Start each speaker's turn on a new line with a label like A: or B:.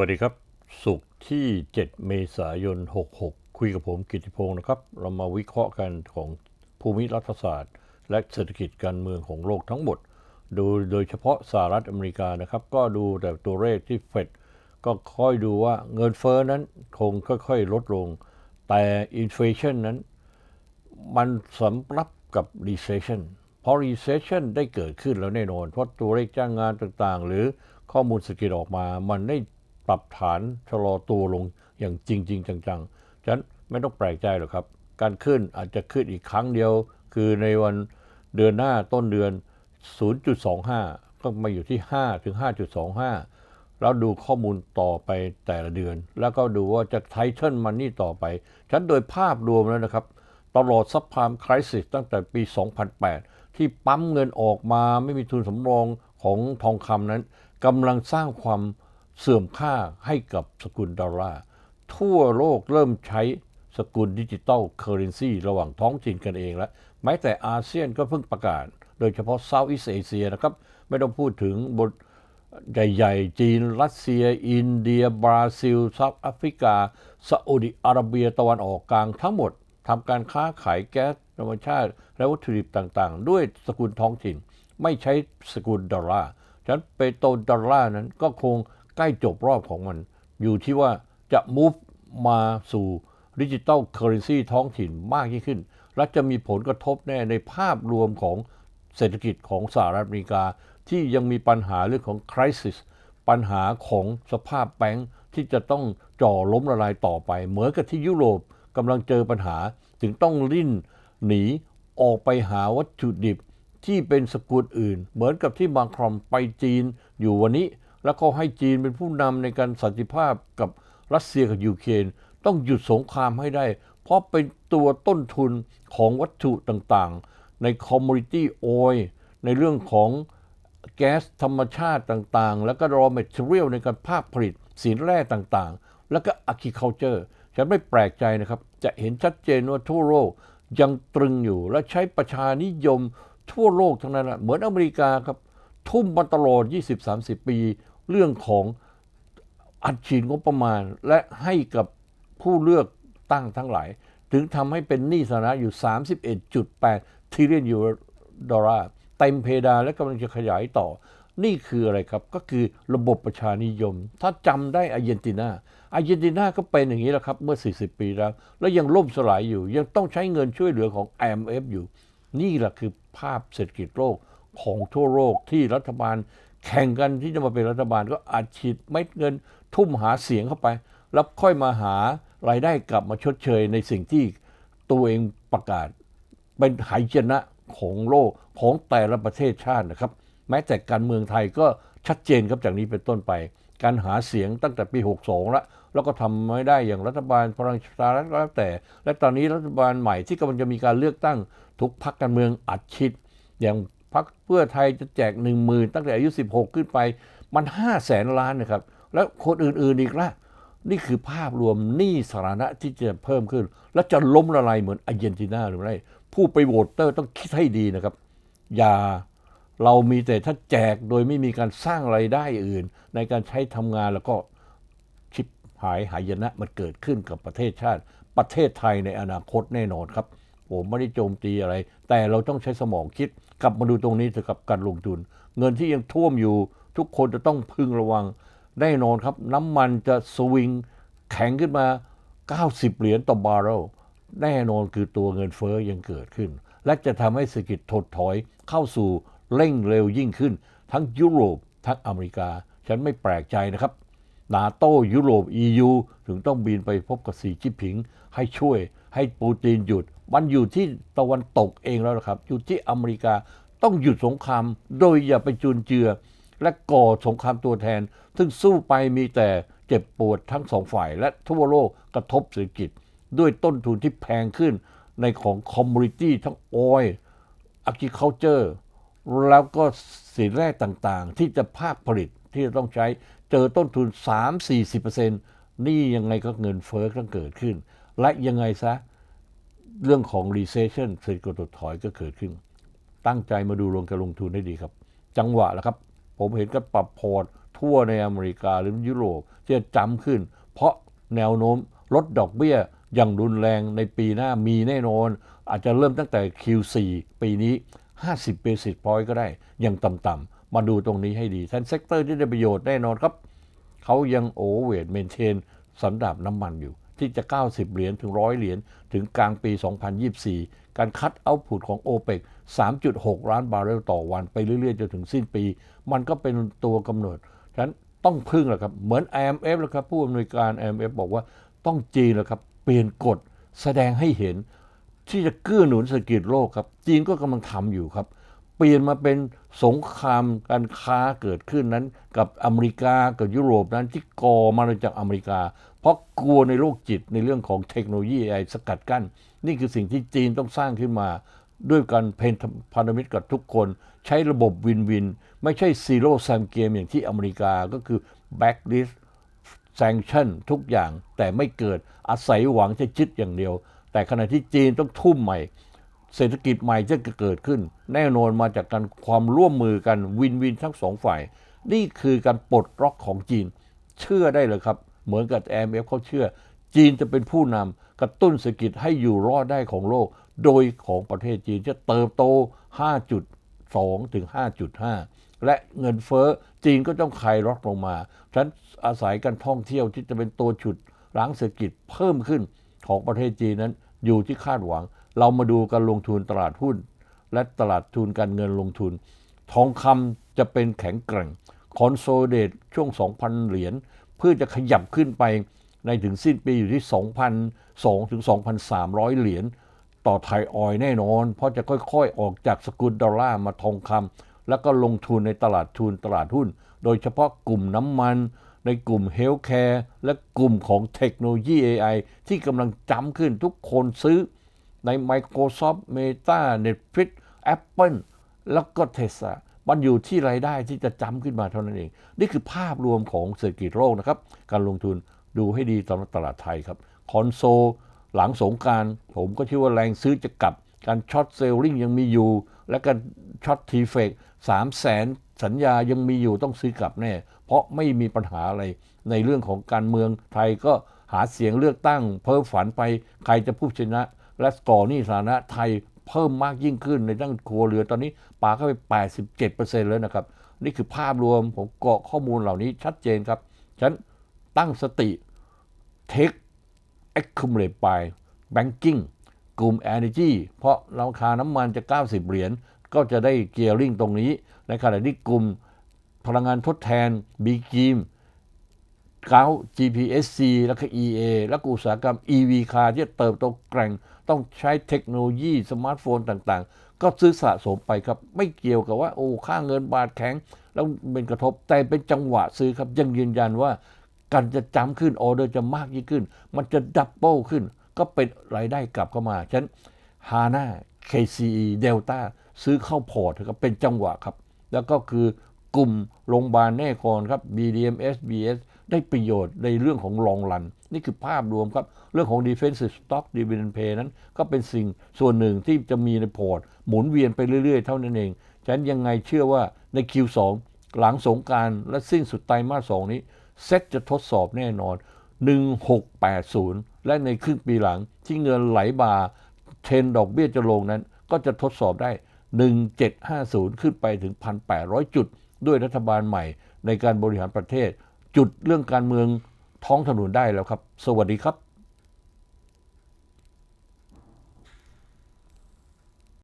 A: วัสดีครับ สุกที่ 7 เมษายน 66 คุยกับผมกิติพงศ์นะครับ เรามาวิเคราะห์กันของภูมิรัฐศาสตร์ และเศรษฐกิจการเมืองของโลกทั้งหมดดูโดยเฉพาะสหรัฐอเมริกานะครับ ก็ดูแต่ตัวเลขที่เฟดก็ค่อยดูว่าเงินเฟ้อนั้นคงค่อยๆ ลดลง แต่อินฟลชันนั้น มันสำรับกับ recession เพราะ recession ได้เกิดขึ้นแล้วแน่นอน เพราะตัวเลขจ้างงานต่างๆ หรือข้อมูลเศรษฐกิจออกมา มันได้ ปรับฐานชะลอตัวลงอย่างจริงๆจังๆ ฉะนั้นไม่ต้องแปลกใจหรอกครับ การขึ้นอาจจะขึ้นอีกครั้งเดียว คือในวันเดือนหน้าต้นเดือน 0.25 ก็มาอยู่ที่ 5 ถึง 5.25 แล้วดูข้อมูลต่อไปแต่ละเดือน แล้วก็ดูว่าจะไทเทิลมันนี่ต่อไปฉันโดยภาพรวมแล้วนะครับ ตลอดซับพามคริสิสตั้งแต่ปี 2008 ที่ปั๊มเงินออกมาไม่มีทุนสำรองของทองคำนั้นกำลังสร้างความ เสื่อมค่าให้กับสกุลดอลลาร์ทั่วโลกเริ่มใช้สกุลดิจิตอลเคอร์เรนซีระหว่างท้องถิ่นกันเองแล้วแม้แต่อาเซียนก็เพิ่งประกาศ โดยเฉพาะเซาท์อีสเอเชียนะครับ ไม่ต้องพูดถึงบทใหญ่ๆ จีน รัสเซีย อินเดีย บราซิลเซาท์แอฟริกาซาอุดิอาระเบียตะวันออกกลางทั้งหมดทำการค้าขายแก๊สธรรมชาติ และวัตถุดิบต่างๆ ด้วยสกุลท้องถิ่น ไม่ใช้สกุลดอลลาร์ฉะนั้นเปโตรดอลลาร์นั้นก็คง ใกล้จบรอบของมัน อยู่ที่ว่าจะ move มาสู่ดิจิตอลเคอร์เรนซีท้องถิ่นมากยิ่งขึ้น และจะมีผลกระทบแน่ในภาพรวมของเศรษฐกิจของสหรัฐอเมริกา ที่ยังมีปัญหาเรื่องของคริสิสปัญหาของสภาพแบงค์ที่จะต้องจ่อล้มละลายต่อไป เหมือนกับที่ยุโรปกำลังเจอปัญหา ถึงต้องริ่นหนีออกไปหาวัตถุดิบที่เป็นสกุลอื่น เหมือนกับที่บางครอมไปจีนอยู่วันนี้ แล้วก็ให้จีนเป็นผู้นำในการสันติภาพกับรัสเซียกับยูเครนต้องหยุดสงครามให้ได้ เพราะเป็นตัวต้นทุนของวัตถุต่างๆ ในคอมมูนิตี้โอยในเรื่องของแก๊สธรรมชาติต่างๆ แล้วก็ raw material ในการภาคผลิตสินแร่ต่างๆ แล้วก็ agriculture ฉันไม่แปลกใจนะครับ จะเห็นชัดเจนว่าทั่วโลกยังตรึงอยู่และใช้ประชานิยมทั่วโลกทั้งนั้นแหละเหมือนอเมริกาครับ ทุ่มมาตลอด 20-30 ปี เรื่องของอัดฉีดงบประมาณ และให้กับผู้เลือกตั้งทั้งหลาย ถึงทำให้เป็นหนี้สาธารณะอยู่ 31.8ทริลเลียนยูโรดอลลาร์เต็มเพดานและกำลังจะขยายต่อ นี่คืออะไรครับ ก็คือระบบประชานิยม ถ้าจำได้อาร์เจนตินาอาร์เจนตินาก็เป็นอย่างนี้แหละครับ เมื่อ 40 ปีแล้ว แล้วยังล่มสลายอยู่ ยังต้องใช้เงินช่วยเหลือของ IMF อยู่ นี่แหละคือภาพเศรษฐกิจโลกของทั่วโลกที่รัฐบาล แข่งกันที่จะมาเป็นรัฐบาลก็อาจฉีดเม็ดเงินทุ่มหาเสียงเข้าไป แล้วค่อยมาหารายได้กลับมาชดเชยในสิ่งที่ตัวเองประกาศ เป็นหายนะของโลกของแต่ละประเทศชาตินะครับ แม้แต่การเมืองไทยก็ชัดเจนครับจากนี้เป็นต้นไป การหาเสียงตั้งแต่ปี 62 แล้วแล้วก็ทำไม่ได้อย่างรัฐบาลพลังประชารัฐก็แล้วแต่ และตอนนี้รัฐบาลใหม่ที่กำลังจะมีการเลือกตั้งทุกพรรคการเมืองอัดชิดอย่าง พรรคเพื่อไทยจะแจก1 0,000ตั้งแต่อายุ 16 ขึ้นไป มัน5 0 0แสนล้านนะครับ แล้วคนอื่นๆอีกละนี่คือภาพรวมหนี้สาธารณะที่จะเพิ่มขึ้น และจะล้มละลายเหมือนอาร์เจนตินาหรือไม่ผู้ไปโหวตเตอร์ต้องคิดให้ดีนะครับ อย่าเรามีแต่ถ้าแจกโดยไม่มีการสร้างไรายได้อื่น ในการใช้ทำงานแล้วก็ชิบหายหายนะมันเกิดขึ้นกับประเทศชาติ ประเทศไทยในอนาคตแน่นอนครับ ผมไม่ได้โจมตีอะไร แต่เราต้องใช้สมองคิด กลับมาดูตรงนี้เถอะกับการลงทุน เงินที่ยังท่วมอยู่ทุกคนจะต้องพึงระวังแน่นอนครับ น้ำมันจะสวิงแข็งขึ้นมา 90 เหรียญต่อบาร์เรลแน่นอนคือตัวเงินเฟ้อยังเกิดขึ้น และจะทำให้เศรษฐกิจถดถอยเข้าสู่เร่งเร็วยิ่งขึ้น ทั้งยุโรปทั้งอเมริกา ฉันไม่แปลกใจนะครับ นาโต้ยุโรป EU ถึงต้องบินไปพบกับสีจิ้นผิง ให้ช่วย ให้ปูตินหยุด มันอยู่ที่ตะวันตกเองแล้วนะครับ อยู่ที่อเมริกาต้องหยุดสงครามโดยอย่าไปจุนเจือ และก่อสงครามตัวแทน ซึ่งสู้ไปมีแต่เจ็บปวดทั้งสองฝ่าย และทั่วโลกกระทบเศรษฐกิจ ด้วยต้นทุนที่แพงขึ้นในของคอมมูนิตี้ทั้งออยอาร์กิเคาเจอร์แล้วก็สินแร่ต่างๆ ที่จะภาคผลิตที่จะต้องใช้ เจอต้นทุน 3-40%นี่ยังไงก็เงินเฟ้อต้องเกิดขึ้น และยังไงซะ เรื่องของ recession เศรษฐกิจถดถอยก็เกิดขึ้น ตั้งใจมาดูลงการลงทุนให้ดีครับ จังหวะแล้วครับ ผมเห็นก็ปรับพอร์ต ทั่วในอเมริกาหรือยุโรปจะจำขึ้น เพราะแนวโน้มลดดอกเบี้ยอย่างรุนแรงในปีหน้ามีแน่นอน อาจจะเริ่มตั้งแต่ Q4 ปีนี้ 50 basis point ก็ได้ย่างต่ำๆมาดูตรงนี้ให้ดีท่านเซกเตอร์ที่ได้ประโยชน์แน่นอนครับ เขายังโอเวอร์เมนเทนสันดาบน้ำมันอยู่ ที่จะ 90 เหรียญถึง 100 เหรียญถึงกลางปี 2024 การคัดเอาพุตของ o p e ป3.6 ล้านบาร์เรลต่อวันไปเรื่อยๆจนถึงสิ้นปี มันก็เป็นตัวกำเนิดฉะนั้นต้องพึ่งแหละครับ เหมือน IMF แล้วครับผู้อำนวยการ IMF บอกว่าต้องจีนแหละครับ เปลี่ยนกฎแสดงให้เห็น ที่จะเกื้อหนุนเศรษฐกิจโลกครับ จีนก็กำลังทำอยู่ครับ เปลี่ยนมาเป็นสงครามการค้าเกิดขึ้นนั้น กับอเมริกากับยุโรปนั้นที่ก่อมาจากอเมริกา เพราะกลัวในโลกจิตในเรื่องของเทคโนโลยีไอสกัดกั้น นี่คือสิ่งที่จีนต้องสร้างขึ้นมาด้วยการเพนพันธมิตรกับทุกคน ใช้ระบบวินวิน ไม่ใช่ซีโร่ซัมเกมอย่างที่อเมริกาก็คือแบ็กลิสแซงชั่นทุกอย่างแต่ไม่เกิดอาศัยหวังจะจิตอย่างเดียว แต่ขณะที่จีนต้องทุ่มใหม่ เศรษฐกิจใหม่จะเกิดขึ้น แน่นอนมาจากการความร่วมมือกันวินวินทั้งสองฝ่าย นี่คือการปลดล็อกของจีน เชื่อได้เลยครับ เหมือนกับ IMF เขาเชื่อ จีนจะเป็นผู้นำกระตุ้นเศรษฐกิจให้อยู่รอดได้ของโลก โดยของประเทศจีนจะเติบโต 5.2 ถึง 5.5 และเงินเฟ้อจีนก็ต้องคลายล็อกลงมาฉะนั้นอาศัยการท่องเที่ยวที่จะเป็นตัวฉุดล้างเศรษฐกิจเพิ่มขึ้นของประเทศจีนนั้น อยู่ที่คาดหวัง เรามาดูการลงทุนตลาดหุ้น และตลาดทุนการเงินลงทุน ทองคำจะเป็นแข็งแกร่งคอนโซเดตช่วง 2,000 เหรียญเพื่อจะขยับขึ้นไปในถึงสิ้นปีอยู่ที่2,200ถึง 2,300 เหรียญต่อไทยออยแน่นอน เพราะจะค่อยๆ ออกจากสกุลดอลลาร์มาทองคำแล้วก็ลงทุนในตลาดทุนตลาดหุ้น โดยเฉพาะกลุ่มน้ำมัน ในกลุ่มเฮลท์แคร์และกลุ่มของเทคโนโลยี AI ที่กำลังจำขึ้นทุกคนซื้อใน Microsoft Meta Netflix Apple แล้วก็ Tesla มันอยู่ที่รายได้ที่จะจำขึ้นมาเท่านั้นเอง นี่คือภาพรวมของเศรษฐกิจโลกนะครับ การลงทุนดูให้ดีตอนตลาดไทยครับ คอนโซลหลังสงการผมก็เชื่อว่าแรงซื้อจะกลับ การช็อตเซลลิงยังมีอยู่ และการช็อตทีเฟกสามแสนสัญญายังมีอยู่ต้องซื้อกลับแน่ เพราะไม่มีปัญหาอะไร ในเรื่องของการเมืองไทยก็หาเสียงเลือกตั้ง เพิ่มฝันไปใครจะผู้ชนะ และสกอร์นี่สถานะไทยเพิ่มมากยิ่งขึ้นในตั้งครัวเรือนตอนนี้ปาเข้าไป 87%แล้วนะครับ นี่คือภาพรวมผมเกาะข้อมูลเหล่านี้ชัดเจนครับ ฉันตั้งสติ Take accumulate by banking กลุ่ม energy เพราะราคาน้ำมันจะ 90 เหรียญก็จะได้เกียร์ริงตรงนี้ ในขณะที่กลุ่ม พลังงานทดแทน b ีกีมเก้า GPSC แล้วก็ EA แล้วก็อุตสาหกรรม EV คาร์ที่เติบโตแกร่ง ต้องใช้เทคโนโลยีสมาร์ทโฟนต่างๆ ก็ซื้อสะสมไปครับ ไม่เกี่ยวกับว่า โอ้ ค่าเงินบาทแข็ง แล้วเป็นกระทบ แต่เป็นจังหวะซื้อครับ ยังยืนยันว่า การจะจำขึ้น ออเดอร์จะมากยิ่งขึ้น มันจะดับเบิลขึ้น ก็เป็นรายได้กลับเข้ามาฉะนั้นฮาน่า KCE Delta ซื้อเข้าพอร์ตครับเป็นจังหวะครับ แล้วก็คือ กลุ่มโรงพยาบาลแน่คอนครับ BDM SBS ได้ประโยชน์ในเรื่องของลองรัน นี่คือภาพรวมครับ เรื่องของ defensive stock dividend pay นั้น ก็เป็นสิ่งส่วนหนึ่งที่จะมีในพอร์ต หมุนเวียนไปเรื่อยๆ เท่านั้นเอง ฉะนั้นยังไงเชื่อว่าใน Q2 หลังสงการและสิ้นสุดไตรมาส 2 นี้ เซ็ตจะทดสอบแน่นอน 1680 และในครึ่งปีหลังที่เงินไหลบาเทนดอกเบี้ยจะลงนั้น ก็จะทดสอบได้ 1750 ขึ้นไปถึง 1,800 จุด ด้วยรัฐบาลใหม่ ในการบริหารประเทศ จุดเรื่องการเมืองท้องถนนได้แล้วครับ สวัสดีครับ